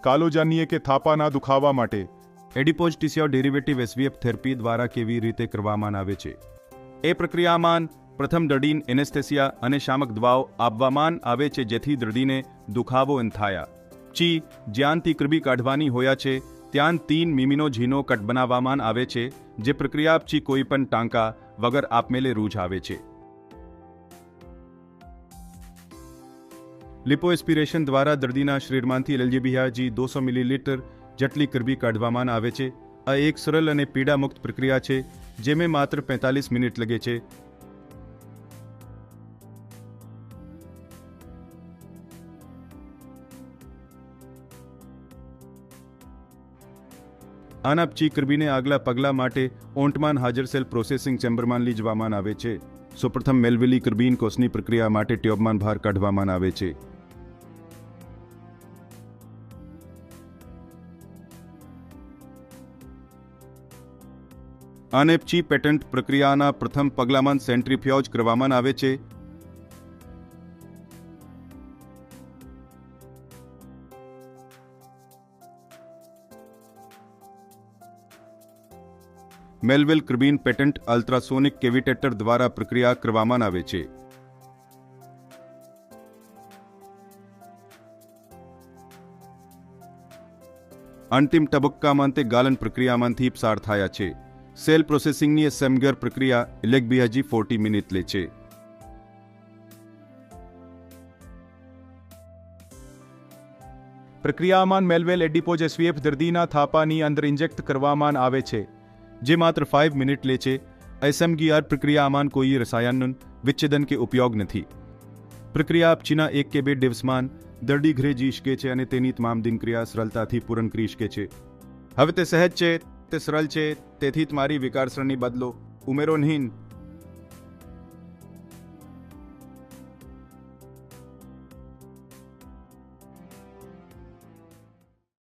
કાલો જાણીએ કે થાપાના દુખાવા માટે? એડિપોઝ ટીસીઓ ડેરિવેટિવ એસવીએફ થેરપી દ્વારા કેવી રીતે કરવામાં આવે છે? એ પ્રક્રિયામાં પ્રથમ દર્દીને એનેસ્થેસિયા અને શામક દવાઓ આપવામાં આવે છે જેથી દર્દીને દુખાવો ન થાય ચી જ્યાંથી કૃબી કાઢવાની હોયા છે, ત્યાં તીન મીમીનો ઝીનો કટ બનાવવામાં આવે છે, જે પ્રક્રિયા પછી કોઈ પણ ટાંકા વગર આપમેલે રૂજ આવે છે. લિપોએસ્પિરેશન દ્વારા દર્દીના શરીરમાંથી એલજીબીઆજી દોસો મિલીલીટર જેટલી કરબી કાઢવામાં આવે છે. આ એક સરળ અને પીડામુક્ત પ્રક્રિયા છે, જેમાં માત્ર પેંતાલીસ મિનિટ લગે છે. આનાપચી કરબીને આગલા પગલા માટે ઓન્ટમાન હાજર સેલ પ્રોસેસિંગ ચેમ્બરમાં લઈ આવે છે. સૌપ્રથમ મેલવેલી કર્બીન કોષની પ્રક્રિયા માટે ટ્યુબમાં બહાર કાઢવામાં આવે છે. આને પછી પેટન્ટ પ્રક્રિયાના પ્રથમ પગલામાં સેન્ટ્રીફ્યોજ કરવામાં આવે છે. મેલવેલ ક્રિબીન પેટન્ટ અલ્ટ્રાસોનિક કેવિટેટર દ્વારા પ્રક્રિયા કરવામાં આવે છે. અંતિમ તબક્કામાં તે ગાલન પ્રક્રિયામાંથી પસાર થયા છે. સેલ પ્રોસેસિંગની સેમગર પ્રક્રિયા ઇલેક્બિયાજી ફોર્ટી મિનિટ લે છે. પ્રક્રિયામાં મેલવેલ એડિપોજ એસવીએફ દર્દીના થાપાની અંદર ઇન્જેક્ટ કરવામાં આવે છે. જે માત્ર ફાઇવ મિનિટ લે છે. એસએમગીઆર પ્રક્રિયામાં કોઈ રસાયણનું વિચ્છેદન કે ઉપયોગ નથી. પ્રક્રિયા આપચીના એક કે બે દિવસમાં દરડી ઘરે જી શકે છે અને તેની તમામ દિનક્રિયા સરળતાથી પૂર્ણ કરી શકે છે. હવે તે સહેજ છે, તે સરળ છે, તેથી તમારી વિકારસરણી બદલો. ઉમેરો નહીં.